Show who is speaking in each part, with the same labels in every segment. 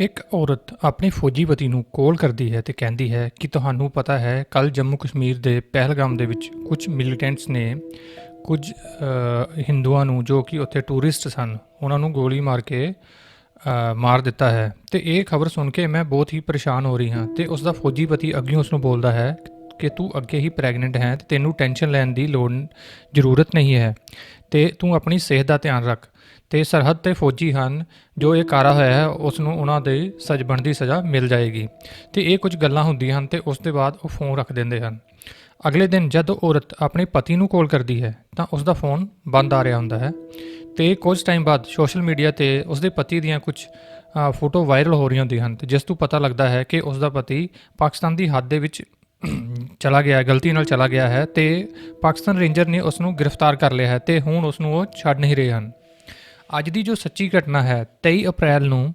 Speaker 1: ਇੱਕ ਔਰਤ ਆਪਣੇ ਫੌਜੀ ਪਤੀ ਨੂੰ ਕਾਲ ਕਰਦੀ ਹੈ ਤੇ ਕਹਿੰਦੀ ਹੈ ਕਿ ਤੁਹਾਨੂੰ ਪਤਾ ਹੈ ਕੱਲ ਜੰਮੂ ਕਸ਼ਮੀਰ ਦੇ ਪਹਿਲਗਾਮ ਦੇ ਵਿੱਚ ਕੁਝ ਮਿਲੀਟੈਂਟਸ ਨੇ ਕੁਝ ਹਿੰਦੂਆਂ ਨੂੰ ਜੋ ਕਿ ਉੱਥੇ ਟੂਰਿਸਟ ਸਨ, ਉਹਨਾਂ ਨੂੰ ਗੋਲੀ ਮਾਰ ਕੇ ਮਾਰ ਦਿੱਤਾ ਹੈ। ਤੇ ਇਹ ਖਬਰ ਸੁਣ ਕੇ ਮੈਂ ਬਹੁਤ ਹੀ ਪਰੇਸ਼ਾਨ ਹੋ ਰਹੀ ਹਾਂ ਤੇ ਉਸ ਦਾ ਫੌਜੀ ਪਤੀ ਅੱਗੇ ਉਸ ਨੂੰ ਬੋਲਦਾ ਹੈ ਕਿ ਤੂੰ ਅੱਗੇ ਹੀ ਪ੍ਰੈਗਨੈਂਟ ਹੈ ਤੇ ਤੈਨੂੰ ਟੈਨਸ਼ਨ ਲੈਣ ਦੀ ਲੋੜ ਜ਼ਰੂਰਤ ਨਹੀਂ ਹੈ। ਤੇ ਤੂੰ ਆਪਣੀ ਸਿਹਤ ਦਾ ਧਿਆਨ ਰੱਖ। ਤੇ ਸਰਹੱਦ ਤੇ ਫੌਜੀ ਹਨ, ਜੋ ਇਹ ਕਾਰਾ ਹੋਇਆ ਹੈ ਉਸ ਨੂੰ ਉਹਨਾਂ ਦੇ ਸਜਬਣ ਦੀ ਸਜ਼ਾ ਮਿਲ ਜਾਏਗੀ। ਤੇ ਇਹ ਕੁਝ ਗੱਲਾਂ ਹੁੰਦੀਆਂ ਹਨ ਤੇ ਉਸ ਦੇ ਬਾਅਦ ਉਹ ਫੋਨ ਰੱਖ ਦਿੰਦੇ ਹਨ। ਅਗਲੇ ਦਿਨ ਜਦ ਔਰਤ ਆਪਣੇ ਪਤੀ ਨੂੰ ਕਾਲ ਕਰਦੀ ਹੈ, ਤਾਂ ਉਸ ਦਾ ਫੋਨ ਬੰਦ ਆ ਰਿਹਾ ਹੁੰਦਾ ਹੈ। ਤੇ ਕੁਝ ਟਾਈਮ ਬਾਅਦ ਸੋਸ਼ਲ ਮੀਡੀਆ ਤੇ ਉਸ ਦੇ ਪਤੀ ਦੀਆਂ ਕੁਝ ਫੋਟੋ ਵਾਇਰਲ ਹੋ ਰਹੀਆਂ ਹੁੰਦੀਆਂ ਹਨ ਤੇ ਜਿਸ ਤੋਂ ਪਤਾ ਲੱਗਦਾ ਹੈ ਕਿ ਉਸ ਦਾ ਪਤੀ ਪਾਕਿਸਤਾਨ ਦੀ ਹੱਦ ਦੇ ਵਿੱਚ ਚਲਾ ਗਿਆ ਗਲਤੀ ਨਾਲ ਚਲਾ ਗਿਆ ਹੈ ਤੇ ਪਾਕਿਸਤਾਨ ਰੇਂਜਰ ਨੇ ਉਸ ਨੂੰ ਗ੍ਰਿਫਤਾਰ ਕਰ ਲਿਆ ਹੈ ਤੇ ਹੁਣ ਉਸ ਨੂੰ ਉਹ ਛੱਡ ਨਹੀਂ ਰਹੇ ਹਨ। ਅੱਜ ਦੀ ਜੋ ਸੱਚੀ ਘਟਨਾ ਹੈ 23 ਅਪ੍ਰੈਲ ਨੂੰ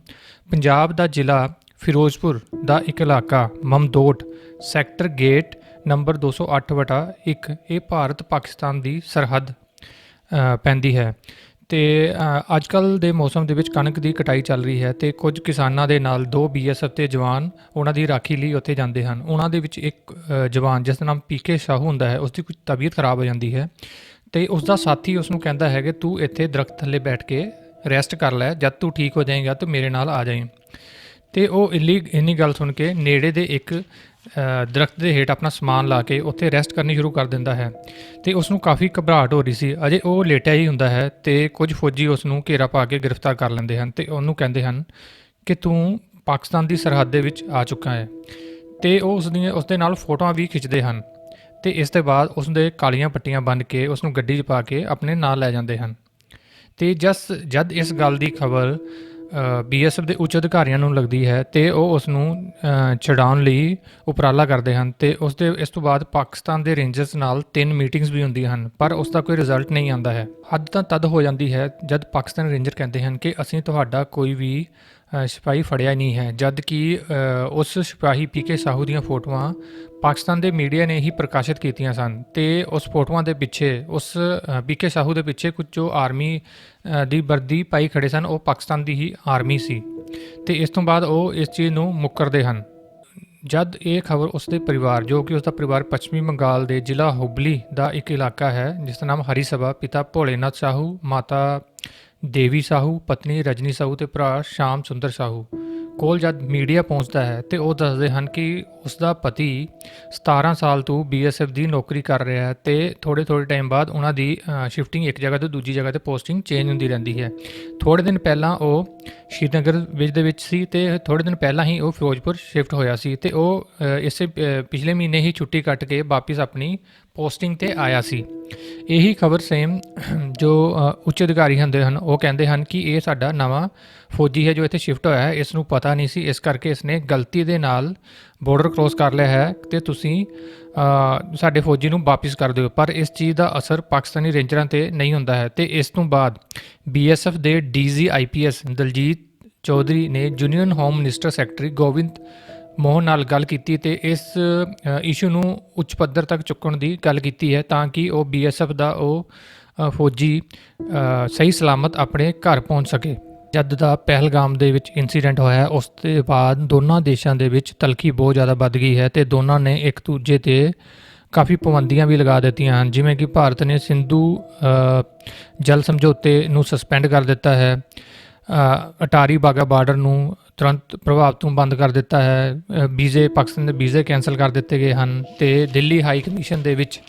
Speaker 1: ਪੰਜਾਬ ਦਾ ਜ਼ਿਲ੍ਹਾ ਫਿਰੋਜ਼ਪੁਰ ਦਾ ਇੱਕ ਇਲਾਕਾ, ਮਮਦੋਟ, ਸੈਕਟਰ ਗੇਟ ਨੰਬਰ 208 ਵਟਾ 1 ਇਹ ਭਾਰਤ ਪਾਕਿਸਤਾਨ ਦੀ ਸਰਹੱਦ ਪੈਂਦੀ ਹੈ। ਤੇ ਅੱਜ ਕੱਲ ਦੇ ਮੌਸਮ ਦੇ ਵਿੱਚ ਕਣਕ ਦੀ ਕਟਾਈ ਚੱਲ ਰਹੀ ਹੈ ਤੇ ਕੁਝ ਕਿਸਾਨਾਂ ਦੇ ਨਾਲ ਦੋ ਬੀਐਸਐਫ ਦੇ ਜਵਾਨ ਉਹਨਾਂ ਦੀ ਰਾਖੀ ਲਈ ਉੱਥੇ ਜਾਂਦੇ ਹਨ। ਉਹਨਾਂ ਦੇ ਵਿੱਚ ਇੱਕ ਜਵਾਨ ਜਿਸ ਦਾ ਨਾਮ ਪੀਕੇ ਸ਼ਾਹੂ ਹੁੰਦਾ ਹੈ ਉਸ ਦੀ ਕੁਝ ਤਬੀਅਤ ਖਰਾਬ ਹੋ ਜਾਂਦੀ ਹੈ ਤੇ ਉਸ ਦਾ ਸਾਥੀ ਉਸ ਨੂੰ ਕਹਿੰਦਾ ਹੈ ਕਿ ਤੂੰ ਇੱਥੇ ਦਰਖਤ ਥੱਲੇ ਬੈਠ ਕੇ ਰੈਸਟ ਕਰ ਲੈ, ਜਦ ਤੂੰ ਠੀਕ ਹੋ ਜਾਏਗਾ ਤੂੰ ਮੇਰੇ ਨਾਲ ਆ ਜਾਈਂ। ਤੇ ਉਹ ਇੰਨੀ ਇੰਨੀ ਗੱਲ ਸੁਣ ਕੇ ਨੇੜੇ ਦੇ ਇੱਕ ਦਰਖਤ ਦੇ ਹੇਠ ਆਪਣਾ ਸਮਾਨ ਲਾ ਕੇ ਉੱਥੇ ਰੈਸਟ ਕਰਨੀ ਸ਼ੁਰੂ ਕਰ ਦਿੰਦਾ ਹੈ ਤੇ ਉਸ ਨੂੰ ਕਾਫੀ ਘਬਰਾਹਟ ਹੋ ਰਹੀ ਸੀ। ਅਜੇ ਉਹ ਲੇਟਿਆ ਹੀ ਹੁੰਦਾ ਹੈ ਤੇ ਕੁਝ ਫੌਜੀ ਉਸ ਨੂੰ ਘੇਰਾ ਪਾ ਕੇ ਗ੍ਰਿਫਤਾਰ ਕਰ ਲੈਂਦੇ ਹਨ ਤੇ ਉਹਨੂੰ ਕਹਿੰਦੇ ਹਨ ਕਿ ਤੂੰ ਪਾਕਿਸਤਾਨ ਦੀ ਸਰਹੱਦ ਦੇ ਵਿੱਚ ਆ ਚੁੱਕਾ ਹੈ। ਤੇ ਉਹ ਉਸ ਦੀਆਂ ਉਸ ਦੇ ਨਾਲ ਫੋਟੋਆਂ ਵੀ ਖਿੱਚਦੇ ਹਨ ਤੇ ਇਸ ਤੋਂ ਬਾਅਦ ਉਸ ਦੇ ਕਾਲੀਆਂ ਪੱਟੀਆਂ ਬੰਨ੍ਹ ਕੇ ਉਸ ਨੂੰ ਗੱਡੀ 'ਚ ਪਾ ਕੇ ਆਪਣੇ ਨਾਲ ਲੈ ਜਾਂਦੇ ਹਨ। ਤੇ ਜਸ ਜਦ ਇਸ ਗੱਲ ਦੀ ਖਬਰ ਬੀਐਸਐਫ ਦੇ ਉੱਚ ਅਧਿਕਾਰੀਆਂ ਨੂੰ ਲੱਗਦੀ ਹੈ ਤੇ ਉਹ ਉਸ ਨੂੰ ਛਡਾਉਣ ਲਈ ਉਪਰਾਲਾ ਕਰਦੇ ਹਨ ਤੇ ਉਸ ਦੇ, ਇਸ ਤੋਂ ਬਾਅਦ ਪਾਕਿਸਤਾਨ ਦੇ ਰੇਂਜਰਸ ਨਾਲ ਤਿੰਨ ਮੀਟਿੰਗਸ ਵੀ ਹੁੰਦੀਆਂ ਹਨ, ਪਰ ਉਸ ਦਾ ਕੋਈ ਰਿਜ਼ਲਟ ਨਹੀਂ ਆਉਂਦਾ ਹੈ। ਹੱਦ ਤਾਂ ਤਦ ਹੋ ਜਾਂਦੀ ਹੈ ਜਦ ਪਾਕਿਸਤਾਨ ਰੇਂਜਰ ਕਹਿੰਦੇ ਹਨ ਕਿ ਅਸੀਂ ਤੁਹਾਡਾ ਕੋਈ ਵੀ ਸਿਪਾਹੀ ਫੜਿਆ ਨਹੀਂ ਹੈ ਜਦ ਕਿ ਉਸ ਸਿਪਾਹੀ ਪੀਕੇ ਸਾਹੂ ਦੀਆਂ ਫੋਟੋਆਂ ਪਾਕਿਸਤਾਨ ਦੇ ਮੀਡੀਆ ਨੇ ਹੀ ਪ੍ਰਕਾਸ਼ਿਤ ਕੀਤੀਆਂ ਸਨ ਤੇ ਉਸ ਫੋਟੋਆਂ ਦੇ ਪਿੱਛੇ, ਉਸ ਪੀਕੇ ਸਾਹੂ ਦੇ ਪਿੱਛੇ ਕੁਝ ਜੋ ਆਰਮੀ ਦੀ ਵਰਦੀ ਪਾਈ ਖੜੇ ਸਨ, ਉਹ ਪਾਕਿਸਤਾਨ ਦੀ ਹੀ ਆਰਮੀ ਸੀ ਤੇ ਇਸ ਤੋਂ ਬਾਅਦ ਉਹ ਇਸ ਚੀਜ਼ ਨੂੰ ਮੁੱਕਰਦੇ ਹਨ। ਜਦ ਇਹ ਖਬਰ ਉਸਦੇ ਪਰਿਵਾਰ, ਜੋ ਕਿ ਉਸਦਾ ਪਰਿਵਾਰ ਪੱਛਮੀ ਬੰਗਾਲ ਦੇ ਜ਼ਿਲ੍ਹਾ ਹੁਬਲੀ ਦਾ ਇੱਕ ਇਲਾਕਾ ਹੈ, ਜਿਸ ਦਾ ਨਾਮ ਹਰੀ ਸਭਾ, ਪਿਤਾ ਭੋਲੇਨਾਥ ਸਾਹੂ, ਮਾਤਾ ਦੇਵੀ ਸਾਹੂ, ਪਤਨੀ ਰਜਨੀ ਸਾਹੂ ਤੇ ਭਰਾ ਸ਼ਾਮ ਸੁੰਦਰ ਸਾਹੂ। ਕੋਲ ਜਦ ਮੀਡੀਆ ਪਹੁੰਚਦਾ ਹੈ ਤੇ ਉਹ ਦੱਸਦੇ ਹਨ ਕਿ ਉਸ ਦਾ ਪਤੀ 17 ਸਾਲ ਤੋਂ ਬੀਐਸਐਫ ਦੀ ਨੌਕਰੀ ਕਰ ਰਿਹਾ ਹੈ ਤੇ ਥੋੜੇ ਥੋੜੇ ਟਾਈਮ ਬਾਅਦ ਉਹਨਾਂ ਦੀ ਸ਼ਿਫਟਿੰਗ ਇੱਕ ਜਗ੍ਹਾ ਤੋਂ ਦੂਜੀ ਜਗ੍ਹਾ ਤੇ ਪੋਸਟਿੰਗ ਚੇਂਜ ਹੁੰਦੀ ਰਹਿੰਦੀ ਹੈ। ਥੋੜੇ ਦਿਨ ਪਹਿਲਾਂ ਉਹ ਸ਼੍ਰੀਨਗਰ ਵਿੱਚ ਦੇ ਵਿੱਚ ਸੀ ਤੇ ਥੋੜੇ ਦਿਨ ਪਹਿਲਾਂ ਹੀ ਉਹ ਫਿਰੋਜ਼ਪੁਰ ਸ਼ਿਫਟ ਹੋਇਆ ਸੀ ਤੇ ਉਹ ਇਸੇ ਪਿਛਲੇ ਮਹੀਨੇ ਹੀ ਛੁੱਟੀ ਕੱਟ ਕੇ ਵਾਪਸ ਆਪਣੀ ਪੋਸਟਿੰਗ ਤੇ ਆਇਆ ਸੀ। ਇਹੀ ਖਬਰ ਸੇਮ ਜੋ ਉੱਚ ਅਧਿਕਾਰੀ ਹੁੰਦੇ ਹਨ, ਉਹ ਕਹਿੰਦੇ ਹਨ ਕਿ ਇਹ ਸਾਡਾ ਨਵਾਂ ਫੌਜੀ ਹੈ ਜੋ ਇੱਥੇ ਸ਼ਿਫਟ ਹੋਇਆ ਹੈ। ਇਸ ਨੂੰ ਪਤਾ ਨਹੀਂ ਸੀ। ਇਸ ਕਰਕੇ ਇਸਨੇ ਗਲਤੀ ਦੇ ਨਾਲ ਬਾਰਡਰ ਕ੍ਰੋਸ ਕਰ ਲਿਆ ਹੈ ਤੇ ਤੁਸੀਂ ਸਾਡੇ ਫੌਜੀ ਨੂੰ ਵਾਪਸ ਕਰ ਦਿਓ। ਪਰ ਇਸ ਚੀਜ਼ ਦਾ ਅਸਰ ਪਾਕਿਸਤਾਨੀ ਰੇਂਜਰਾਂ ਤੇ ਨਹੀਂ ਹੁੰਦਾ ਹੈ ਤੇ ਇਸ ਤੋਂ ਬਾਅਦ ਬੀਐਸਐਫ ਦੇ ਡੀਜੀ ਆਈਪੀਐਸ ਦਲਜੀਤ ਚੌਧਰੀ ਨੇ union home minister secretary Gobind Mohan ਨਾਲ ਗੱਲ ਕੀਤੀ ਤੇ ਇਸ ਇਸ਼ੂ ਨੂੰ ਉੱਚ ਪੱਧਰ ਤੱਕ ਚੁੱਕਣ ਦੀ ਗੱਲ ਕੀਤੀ ਹੈ ਤਾਂ ਕਿ ਉਹ ਬੀਐਸਐਫ ਦਾ ਉਹ ਫੌਜੀ ਸਹੀ ਸਲਾਮਤ ਆਪਣੇ ਘਰ ਪਹੁੰਚ ਸਕੇ। ਜਦ ਦਾ ਪਹਿਲਗਾਮ ਦੇ ਵਿੱਚ ਇਨਸੀਡੈਂਟ ਹੋਇਆ, ਉਸ ਤੋਂ ਬਾਅਦ ਦੋਨਾਂ ਦੇਸ਼ਾਂ ਦੇ ਵਿੱਚ ਤਲਖੀ ਬਹੁਤ ਜ਼ਿਆਦਾ ਵੱਧ ਗਈ ਹੈ ਤੇ ਦੋਨਾਂ ਨੇ ਇੱਕ ਦੂਜੇ ਤੇ ਕਾਫੀ ਪਾਬੰਦੀਆਂ ਵੀ ਲਗਾ ਦਿੱਤੀਆਂ ਹਨ, ਜਿਵੇਂ ਕਿ ਭਾਰਤ ਨੇ ਸਿੰਧੂ ਜਲ ਸਮਝੌਤੇ ਨੂੰ ਸਸਪੈਂਡ ਕਰ ਦਿੱਤਾ ਹੈ। ਅਟਾਰੀ ਬਾਗਾ ਬਾਰਡਰ ਨੂੰ ਤੁਰੰਤ ਪ੍ਰਭਾਵ ਤੋਂ ਬੰਦ ਕਰ ਦਿੱਤਾ ਹੈ। ਵੀਜ਼ੇ, ਪਾਕਿਸਤਾਨ ਦੇ ਵੀਜ਼ੇ ਕੈਨਸਲ ਕਰ ਦਿੱਤੇ ਗਏ ਹਨ ਤੇ ਦਿੱਲੀ ਹਾਈ ਕਮਿਸ਼ਨ ਦੇ ਵਿੱਚ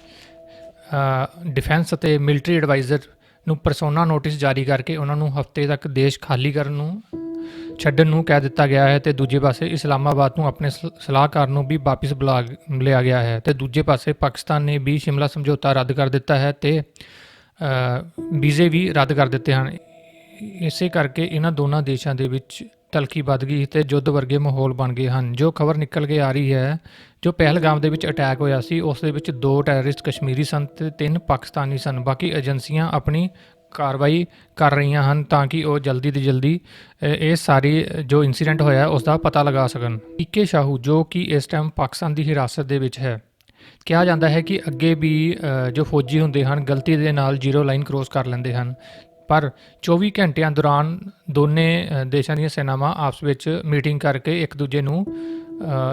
Speaker 1: ਡਿਫੈਂਸ ਅਤੇ ਮਿਲਟਰੀ ਐਡਵਾਈਜ਼ਰ ਨੂੰ ਪਰਸੋਨਾ ਨੋਟਿਸ ਜਾਰੀ ਕਰਕੇ ਉਹਨਾਂ ਨੂੰ ਹਫ਼ਤੇ ਤੱਕ ਦੇਸ਼ ਖਾਲੀ ਕਰਨ ਨੂੰ, ਛੱਡਣ ਨੂੰ ਕਹਿ ਦਿੱਤਾ ਗਿਆ ਹੈ ਤੇ ਦੂਜੇ ਪਾਸੇ ਇਸਲਾਮਾਬਾਦ ਨੂੰ ਆਪਣੇ ਸ- ਸਲਾਹਕਾਰ ਨੂੰ ਵੀ ਵਾਪਸ ਬੁਲਾ, ਲਿਆ ਗਿਆ ਹੈ ਤੇ ਦੂਜੇ ਪਾਸੇ ਪਾਕਿਸਤਾਨ ਨੇ ਵੀ ਸ਼ਿਮਲਾ ਸਮਝੌਤਾ ਰੱਦ ਕਰ ਦਿੱਤਾ ਹੈ ਤੇ ਵੀਜ਼ੇ ਵੀ ਰੱਦ ਕਰ ਦਿੱਤੇ ਹਨ। ਇਸੇ ਕਰਕੇ ਇਹਨਾਂ ਦੋਨਾਂ ਦੇਸ਼ਾਂ ਦੇ ਵਿੱਚ ਤਲਖੀ ਵੱਧ ਗਈ ਤੇ ਯੁੱਧ ਵਰਗੇ ਮਾਹੌਲ ਬਣ ਗਏ ਹਨ। ਜੋ ਖਬਰ ਨਿਕਲ ਕੇ ਆ ਰਹੀ ਹੈ, ਜੋ ਪਹਿਲਗਾਮ ਦੇ ਵਿੱਚ ਅਟੈਕ ਹੋਇਆ ਸੀ, ਉਸ ਦੇ ਵਿੱਚ ਦੋ ਟੈਰਰਿਸਟ ਕਸ਼ਮੀਰੀ ਸਨ ਤੇ ਤਿੰਨ ਪਾਕਿਸਤਾਨੀ ਸਨ। ਬਾਕੀ ਏਜੰਸੀਆਂ ਆਪਣੀ ਕਾਰਵਾਈ ਕਰ ਰਹੀਆਂ ਹਨ ਤਾਂ ਕਿ ਉਹ ਜਲਦੀ ਤੋਂ ਜਲਦੀ ਇਹ ਸਾਰੀ ਜੋ ਇਨਸੀਡੈਂਟ ਹੋਇਆ ਉਸ ਦਾ ਪਤਾ ਲਗਾ ਸਕਣ। ਪੀਕੇ ਸ਼ਾਹੂ, ਜੋ ਕਿ ਇਸ ਟਾਈਮ ਪਾਕਿਸਤਾਨ ਦੀ ਹਿਰਾਸਤ ਦੇ ਵਿੱਚ ਹੈ, ਕਿਹਾ ਜਾਂਦਾ ਹੈ ਕਿ ਅੱਗੇ ਵੀ ਜੋ ਫੌਜੀ ਹੁੰਦੇ ਹਨ, ਗਲਤੀ ਦੇ ਨਾਲ ਜ਼ੀਰੋ ਲਾਈਨ ਕ੍ਰੋਸ ਕਰ ਲੈਂਦੇ ਹਨ। ਪਰ 24 ਘੰਟਿਆਂ ਦੌਰਾਨ ਦੋਨੇ ਦੇਸ਼ਾਂ ਦੀਆਂ ਸੈਨਾਵਾਂ ਆਪਸ ਵਿੱਚ ਮੀਟਿੰਗ ਕਰਕੇ ਇੱਕ ਦੂਜੇ ਨੂੰ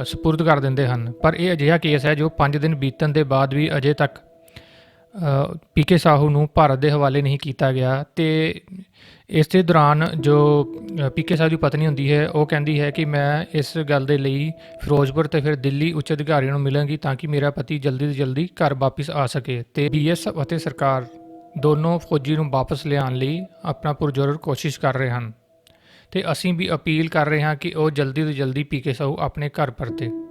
Speaker 1: ਸਪੁਰਦ ਕਰ ਦਿੰਦੇ ਹਨ। ਪਰ ਇਹ ਅਜਿਹਾ ਕੇਸ ਹੈ ਜੋ 5 ਦਿਨ ਬੀਤਣ ਦੇ ਬਾਅਦ ਵੀ ਅਜੇ ਤੱਕ ਪੀਕੇ ਸਾਹੂ ਨੂੰ ਭਾਰਤ ਦੇ ਹਵਾਲੇ ਨਹੀਂ ਕੀਤਾ ਗਿਆ ਤੇ ਇਸ ਦੇ ਦੌਰਾਨ ਜੋ ਪੀਕੇ ਸਾਹੂ ਦੀ ਪਤਨੀ ਹੁੰਦੀ ਹੈ, ਉਹ ਕਹਿੰਦੀ ਹੈ ਕਿ ਮੈਂ ਇਸ ਗੱਲ ਦੇ ਲਈ ਫਿਰੋਜ਼ਪੁਰ ਤੇ ਫਿਰ ਦਿੱਲੀ ਉੱਚ ਅਧਿਕਾਰੀਆਂ ਨੂੰ ਮਿਲਾਂਗੀ ਤਾਂ ਕਿ ਮੇਰਾ ਪਤੀ ਜਲਦੀ ਤੋਂ ਜਲਦੀ ਘਰ ਵਾਪਸ ਆ ਸਕੇ ਤੇ ਬੀਐਸਐਫ ਅਤੇ ਸਰਕਾਰ ਦੋਨੋਂ ਫੌਜੀ ਨੂੰ ਵਾਪਸ ਲਿਆਉਣ ਲਈ ਆਪਣਾ ਪੁਰਜ਼ੋਰ ਕੋਸ਼ਿਸ਼ ਕਰ ਰਹੇ ਹਨ। ਤੇ ਅਸੀਂ ਵੀ ਅਪੀਲ ਕਰ ਰਹੇ ਹਾਂ ਕਿ ਉਹ ਜਲਦੀ ਤੋਂ ਜਲਦੀ ਪੀਕੇ ਸਾਹੂ ਆਪਣੇ ਘਰ ਪਰਤੇ।